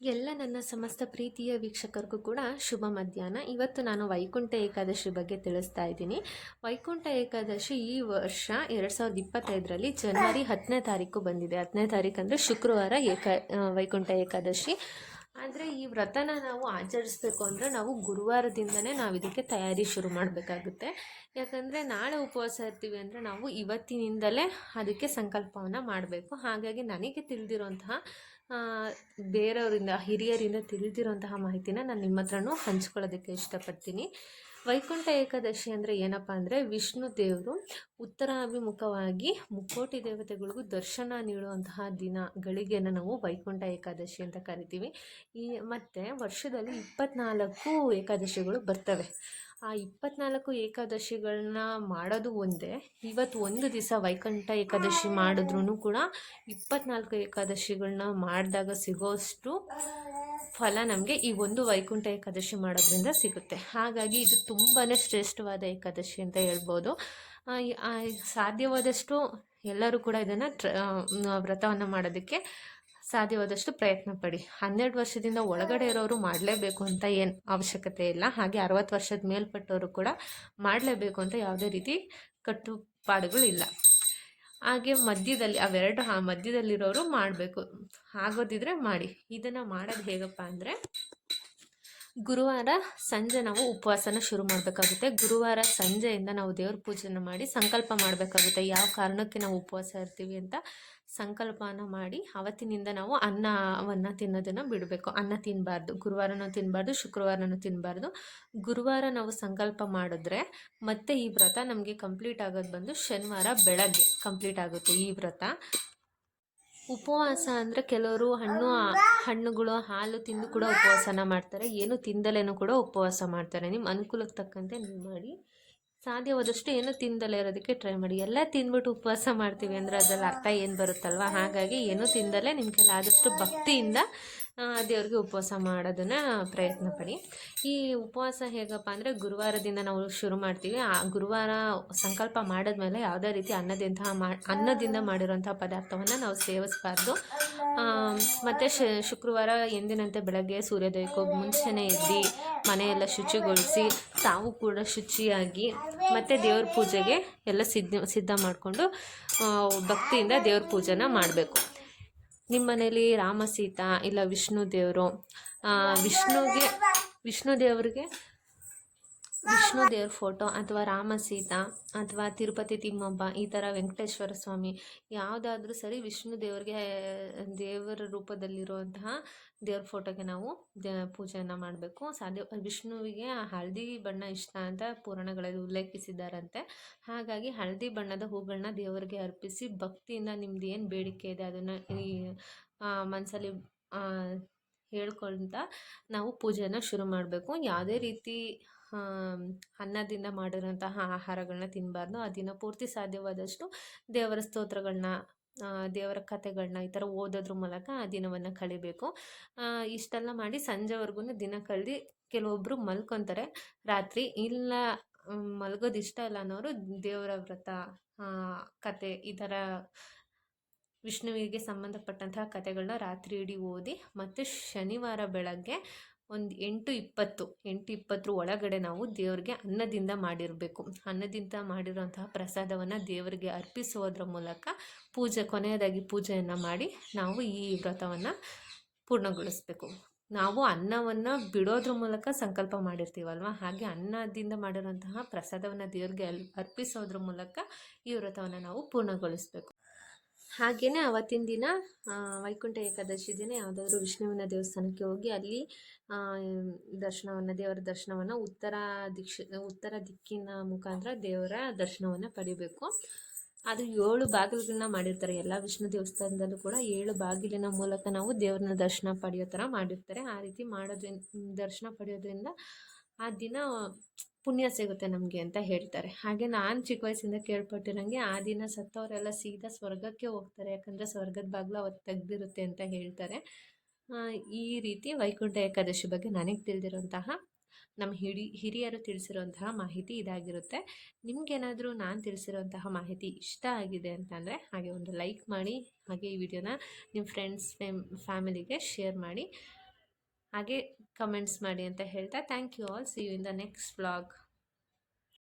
ಎಲ್ಲ ನನ್ನ ಸಮಸ್ತ ಪ್ರೀತಿಯ ವೀಕ್ಷಕರಿಗೂ ಕೂಡ ಶುಭ ಮಧ್ಯಾಹ್ನ. ಇವತ್ತು ನಾನು ವೈಕುಂಠ ಏಕಾದಶಿ ಬಗ್ಗೆ ತಿಳಿಸ್ತಾ ಇದ್ದೀನಿ. ವೈಕುಂಠ ಏಕಾದಶಿ ಈ ವರ್ಷ ಎರಡು ಸಾವಿರದ ಇಪ್ಪತ್ತೈದರಲ್ಲಿ ಜನವರಿ ಹತ್ತನೇ ತಾರೀಕು ಬಂದಿದೆ. ಹತ್ತನೇ ತಾರೀಕು ಅಂದರೆ ಶುಕ್ರವಾರ ಏಕಾ ವೈಕುಂಠ ಏಕಾದಶಿ. ಆದರೆ ಈ ವ್ರತನ ನಾವು ಆಚರಿಸ್ಬೇಕು ಅಂದರೆ ನಾವು ಗುರುವಾರದಿಂದನೇ ನಾವು ಇದಕ್ಕೆ ತಯಾರಿ ಶುರು ಮಾಡಬೇಕಾಗುತ್ತೆ. ಯಾಕಂದರೆ ನಾಳೆ ಉಪವಾಸ ಇರ್ತೀವಿ ಅಂದರೆ ನಾವು ಇವತ್ತಿನಿಂದಲೇ ಅದಕ್ಕೆ ಸಂಕಲ್ಪವನ್ನು ಮಾಡಬೇಕು. ಹಾಗಾಗಿ ನನಗೆ ತಿಳಿದಿರುವಂತಹ ಬೇರೆಯವರಿಂದ, ಹಿರಿಯರಿಂದ ತಿಳಿದಿರುವಂತಹ ಮಾಹಿತಿನ ನಾನು ನಿಮ್ಮ ಹತ್ರನೂ ಹಂಚ್ಕೊಳ್ಳೋದಕ್ಕೆ ಇಷ್ಟಪಡ್ತೀನಿ. ವೈಕುಂಠ ಏಕಾದಶಿ ಅಂದರೆ ಏನಪ್ಪ ಅಂದರೆ ವಿಷ್ಣು ದೇವರು ಉತ್ತರಾಭಿಮುಖವಾಗಿ ಮುಕ್ಕೋಟಿ ದೇವತೆಗಳಿಗೂ ದರ್ಶನ ನೀಡುವಂತಹ ದಿನ ಗಳಿಗೆಯನ್ನು ನಾವು ವೈಕುಂಠ ಏಕಾದಶಿ ಅಂತ ಕರಿತೀವಿ. ಈ ಮತ್ತು ವರ್ಷದಲ್ಲಿ ಇಪ್ಪತ್ನಾಲ್ಕು ಏಕಾದಶಿಗಳು ಬರ್ತವೆ. ಆ ಇಪ್ಪತ್ನಾಲ್ಕು ಏಕಾದಶಿಗಳನ್ನ ಮಾಡೋದು ಒಂದೇ. ಇವತ್ತು ಒಂದು ದಿವಸ ವೈಕುಂಠ ಏಕಾದಶಿ ಮಾಡಿದ್ರೂ ಕೂಡ ಇಪ್ಪತ್ನಾಲ್ಕು ಏಕಾದಶಿಗಳನ್ನ ಮಾಡಿದಾಗ ಸಿಗೋಷ್ಟು ಫಲ ನಮಗೆ ಈ ಒಂದು ವೈಕುಂಠ ಏಕಾದಶಿ ಮಾಡೋದ್ರಿಂದ ಸಿಗುತ್ತೆ. ಹಾಗಾಗಿ ಇದು ತುಂಬಾ ಶ್ರೇಷ್ಠವಾದ ಏಕಾದಶಿ ಅಂತ ಹೇಳ್ಬೋದು. ಸಾಧ್ಯವಾದಷ್ಟು ಎಲ್ಲರೂ ಕೂಡ ಇದನ್ನು ಟ್ರ ವ್ರತವನ್ನು ಮಾಡೋದಕ್ಕೆ ಸಾಧ್ಯವಾದಷ್ಟು ಪ್ರಯತ್ನ ಪಡಿ. ಹನ್ನೆರಡು ವರ್ಷದಿಂದ ಒಳಗಡೆ ಇರೋರು ಮಾಡಲೇಬೇಕು ಅಂತ ಏನು ಅವಶ್ಯಕತೆ ಇಲ್ಲ. ಹಾಗೆ ಅರವತ್ತು ವರ್ಷದ ಮೇಲ್ಪಟ್ಟವರು ಕೂಡ ಮಾಡಲೇಬೇಕು ಅಂತ ಯಾವುದೇ ರೀತಿ ಕಟ್ಟುಪಾಡುಗಳಿಲ್ಲ ಹಾಗೆ ಮಧ್ಯದಲ್ಲಿ ಅವೆರಡು, ಆ ಮಧ್ಯದಲ್ಲಿರೋರು ಮಾಡಬೇಕು. ಆಗೋದಿದ್ರೆ ಮಾಡಿ. ಇದನ್ನು ಮಾಡೋದು ಹೇಗಪ್ಪ ಅಂದರೆ ಗುರುವಾರ ಸಂಜೆ ನಾವು ಉಪವಾಸನ ಶುರು ಮಾಡಬೇಕಾಗುತ್ತೆ. ಗುರುವಾರ ಸಂಜೆಯಿಂದ ನಾವು ದೇವ್ರ ಪೂಜೆನ ಮಾಡಿ ಸಂಕಲ್ಪ ಮಾಡಬೇಕಾಗುತ್ತೆ. ಯಾವ ಕಾರಣಕ್ಕೆ ನಾವು ಉಪವಾಸ ಇರ್ತೀವಿ ಅಂತ ಸಂಕಲ್ಪನ ಮಾಡಿ ಅವತ್ತಿನಿಂದ ನಾವು ಅನ್ನವನ್ನು ತಿನ್ನೋದನ್ನು ಬಿಡಬೇಕು. ಅನ್ನ ತಿನ್ನಬಾರ್ದು ಗುರುವಾರನೂ ತಿನ್ನಬಾರ್ದು ಶುಕ್ರವಾರನೂ ತಿನ್ನಬಾರ್ದು ಗುರುವಾರ ನಾವು ಸಂಕಲ್ಪ ಮಾಡಿದ್ರೆ ಮತ್ತೆ ಈ ವ್ರತ ನಮಗೆ ಕಂಪ್ಲೀಟ್ ಆಗೋದು ಬಂದು ಶನಿವಾರ ಬೆಳಗ್ಗೆ ಕಂಪ್ಲೀಟ್ ಆಗುತ್ತೆ ಈ ವ್ರತ. ಉಪವಾಸ ಅಂದರೆ ಕೆಲವರು ಹಣ್ಣು ಹಣ್ಣುಗಳು, ಹಾಲು ತಿಂದು ಕೂಡ ಉಪವಾಸನ ಮಾಡ್ತಾರೆ. ಏನು ತಿಂದಲೇನು ಕೂಡ ಉಪವಾಸ ಮಾಡ್ತಾರೆ. ನಿಮ್ಮ ಅನುಕೂಲಕ್ಕೆ ತಕ್ಕಂತೆ ನೀವು ಮಾಡಿ ಸಾಧ್ಯವಾದಷ್ಟು ಏನು ತಿಂದಲೇ ಇರೋದಕ್ಕೆ ಟ್ರೈ ಮಾಡಿ. ಎಲ್ಲ ತಿಂದ್ಬಿಟ್ಟು ಉಪವಾಸ ಮಾಡ್ತೀವಿ ಅಂದರೆ ಅದರಲ್ಲಿ ಅರ್ಥ ಏನು ಬರುತ್ತಲ್ವ? ಹಾಗಾಗಿ ಏನು ತಿಂದಲೇ ನಿಮ್ಮ ಆದಷ್ಟು ಭಕ್ತಿಯಿಂದ ದೇವ್ರಿಗೆ ಉಪವಾಸ ಮಾಡೋದನ್ನು ಪ್ರಯತ್ನ ಪಡಿ ಈ ಉಪವಾಸ ಹೇಗಪ್ಪ ಅಂದರೆ ಗುರುವಾರದಿಂದ ನಾವು ಶುರು ಮಾಡ್ತೀವಿ. ಆ ಗುರುವಾರ ಸಂಕಲ್ಪ ಮಾಡಿದ್ಮೇಲೆ ಯಾವುದೇ ರೀತಿ ಅನ್ನದಿಂದ ಮಾ, ಅನ್ನದಿಂದ ಮಾಡಿರೋಂಥ ಪದಾರ್ಥವನ್ನು ನಾವು ಸೇವಿಸಬಾರ್ದು. ಮತ್ತು ಶುಕ್ರವಾರ ಎಂದಿನಂತೆ ಬೆಳಗ್ಗೆ ಸೂರ್ಯೋದಯಕ್ಕೂ ಮುಂಚೆನೇ ಎದ್ದು ಮನೆಯೆಲ್ಲ ಶುಚಿಗೊಳಿಸಿ ತಾವು ಕೂಡ ಶುಚಿಯಾಗಿ ಮತ್ತು ದೇವ್ರ ಪೂಜೆಗೆ ಎಲ್ಲ ಸಿದ್ಧ ಸಿದ್ಧ ಮಾಡಿಕೊಂಡು ಭಕ್ತಿಯಿಂದ ದೇವ್ರ ಪೂಜೆನ ಮಾಡಬೇಕು. ನಿಮ್ಮ ಮನೇಲಿ ರಾಮ ಸೀತಾ ಇಲ್ಲ ವಿಷ್ಣು ದೇವರು ವಿಷ್ಣುಗೆ, ವಿಷ್ಣು ದೇವರಿಗೆ ವಿಷ್ಣು ದೇವ್ರ ಫೋಟೋ ಅಥವಾ ರಾಮ ಸೀತಾ ಅಥವಾ ತಿರುಪತಿ ತಿಮ್ಮಪ್ಪ, ಈ ಥರ ವೆಂಕಟೇಶ್ವರ ಸ್ವಾಮಿ, ಯಾವುದಾದ್ರೂ ಸರಿ ವಿಷ್ಣು ದೇವರಿಗೆ ದೇವರ ರೂಪದಲ್ಲಿರುವಂತಹ ದೇವ್ರ ಫೋಟೋಗೆ ನಾವು ದೇ, ಪೂಜೆಯನ್ನು ಮಾಡಬೇಕು. ಸಾಧ್ಯ, ವಿಷ್ಣುವಿಗೆ ಹಳದಿ ಬಣ್ಣ ಇಷ್ಟ ಅಂತ ಪುರಾಣಗಳಲ್ಲಿ ಉಲ್ಲೇಖಿಸಿದ್ದಾರಂತೆ. ಹಾಗಾಗಿ ಹಳದಿ ಬಣ್ಣದ ಹೂಗಳನ್ನ ದೇವರಿಗೆ ಅರ್ಪಿಸಿ ಭಕ್ತಿಯಿಂದ ನಿಮ್ದು ಏನು ಬೇಡಿಕೆ ಇದೆ ಅದನ್ನು ಈ ಮನಸ್ಸಲ್ಲಿ ಹೇಳ್ಕೊಳ್ತಾ ನಾವು ಪೂಜೆಯನ್ನು ಶುರು ಮಾಡಬೇಕು. ಯಾವುದೇ ರೀತಿ ಅನ್ನದಿಂದ ಮಾಡಿರುವಂತಹ ಆಹಾರಗಳನ್ನ ತಿನ್ನಬಾರ್ದು ಆ ದಿನ ಪೂರ್ತಿ ಸಾಧ್ಯವಾದಷ್ಟು ದೇವರ ಸ್ತೋತ್ರಗಳನ್ನ ದೇವರ ಕಥೆಗಳನ್ನ ಈ ಥರ ಓದೋದ್ರ ಮೂಲಕ ಆ ದಿನವನ್ನು ಕಳಿಬೇಕು. ಇಷ್ಟೆಲ್ಲ ಮಾಡಿ ಸಂಜೆವರೆಗೂ ದಿನ ಕಳೆದು ಕೆಲವೊಬ್ಬರು ಮಲ್ಕೊತಾರೆ. ರಾತ್ರಿ ಇಲ್ಲ ಮಲಗೋದು ಇಷ್ಟ ಇಲ್ಲ ಅನ್ನೋರು ದೇವರ ವ್ರತ ಕತೆ ಈ ಥರ ವಿಷ್ಣುವಿಗೆ ಸಂಬಂಧಪಟ್ಟಂತಹ ಕಥೆಗಳನ್ನ ರಾತ್ರಿ ಇಡೀ ಓದಿ ಮತ್ತು ಶನಿವಾರ ಬೆಳಗ್ಗೆ ಒಂದು ಎಂಟು ಇಪ್ಪತ್ತು, ಎಂಟು ಇಪ್ಪತ್ತರ ಒಳಗಡೆ ನಾವು ದೇವರಿಗೆ ಅನ್ನದಿಂದ ಮಾಡಿರಬೇಕು. ಅನ್ನದಿಂದ ಮಾಡಿರುವಂತಹ ಪ್ರಸಾದವನ್ನು ದೇವರಿಗೆ ಅರ್ಪಿಸುವುದರ ಮೂಲಕ ಪೂಜೆ, ಕೊನೆಯದಾಗಿ ಪೂಜೆಯನ್ನು ಮಾಡಿ ನಾವು ಈ ವ್ರತವನ್ನು ಪೂರ್ಣಗೊಳಿಸಬೇಕು. ನಾವು ಅನ್ನವನ್ನು ಬಿಡೋದ್ರ ಮೂಲಕ ಸಂಕಲ್ಪ ಮಾಡಿರ್ತೀವಲ್ವ? ಹಾಗೆ ಅನ್ನದಿಂದ ಮಾಡಿರುವಂತಹ ಪ್ರಸಾದವನ್ನು ದೇವರಿಗೆ ಅಲ್, ಅರ್ಪಿಸೋದ್ರ ಮೂಲಕ ಈ ವ್ರತವನ್ನು ನಾವು ಪೂರ್ಣಗೊಳಿಸಬೇಕು. ಹಾಗೆಯೇ ಅವತ್ತಿನ ದಿನ ವೈಕುಂಠ ಏಕಾದಶಿ ದಿನ ಯಾವುದಾದ್ರೂ ವಿಷ್ಣುವಿನ ದೇವಸ್ಥಾನಕ್ಕೆ ಹೋಗಿ ಅಲ್ಲಿ ದರ್ಶನವನ್ನು, ದೇವರ ದರ್ಶನವನ್ನು ಉತ್ತರ ದಿಕ್ಷ, ಉತ್ತರ ದಿಕ್ಕಿನ ಮುಖಾಂತರ ದೇವರ ದರ್ಶನವನ್ನು ಪಡಿಬೇಕು. ಅದು ಏಳು ಬಾಗಿಲುಗಳನ್ನ ಮಾಡಿರ್ತಾರೆ. ಎಲ್ಲ ವಿಷ್ಣು ದೇವಸ್ಥಾನದಲ್ಲೂ ಕೂಡ ಏಳು ಬಾಗಿಲಿನ ಮೂಲಕ ನಾವು ದೇವ್ರನ್ನ ದರ್ಶನ ಪಡೆಯೋ ಥರ ಮಾಡಿರ್ತಾರೆ. ಆ ರೀತಿ ಮಾಡೋದ್ರಿಂದ ದರ್ಶನ ಪಡೆಯೋದ್ರಿಂದ ಆ ದಿನ ಪುಣ್ಯ ಸಿಗುತ್ತೆ ನಮಗೆ ಅಂತ ಹೇಳ್ತಾರೆ. ಹಾಗೆ ನಾನು ಚಿಕ್ಕ ವಯಸ್ಸಿಂದ ಕೇಳ್ಪಟ್ಟಿರಂಗೆ ಆ ದಿನ ಸತ್ತವರೆಲ್ಲ ಸೀದಾ ಸ್ವರ್ಗಕ್ಕೆ ಹೋಗ್ತಾರೆ. ಯಾಕಂದರೆ ಸ್ವರ್ಗದ ಬಾಗಿಲು ಅವತ್ತು ತೆಗ್ದಿರುತ್ತೆ ಅಂತ ಹೇಳ್ತಾರೆ. ಈ ರೀತಿ ವೈಕುಂಠ ಏಕಾದಶಿ ಬಗ್ಗೆ ನನಗೆ ತಿಳಿದಿರುವಂತಹ, ನಮ್ಮ ಹಿಡಿ, ಹಿರಿಯರು ತಿಳಿಸಿರುವಂತಹ ಮಾಹಿತಿ ಇದಾಗಿರುತ್ತೆ. ನಿಮ್ಗೇನಾದರೂ ನಾನು ತಿಳಿಸಿರುವಂತಹ ಮಾಹಿತಿ ಇಷ್ಟ ಆಗಿದೆ ಅಂತಂದರೆ ಹಾಗೆ ಒಂದು ಲೈಕ್ ಮಾಡಿ, ಹಾಗೆ ಈ ವಿಡಿಯೋನ ನಿಮ್ಮ ಫ್ರೆಂಡ್ಸ್, ಫ್ಯಾಮ್, ಫ್ಯಾಮಿಲಿಗೆ ಶೇರ್ ಮಾಡಿ. ಹಾಗೆ ಕಮೆಂಟ್ಸ್ ಮಾಡಿ ಅಂತ ಹೇಳ್ತಾ thank you all see you in the next vlog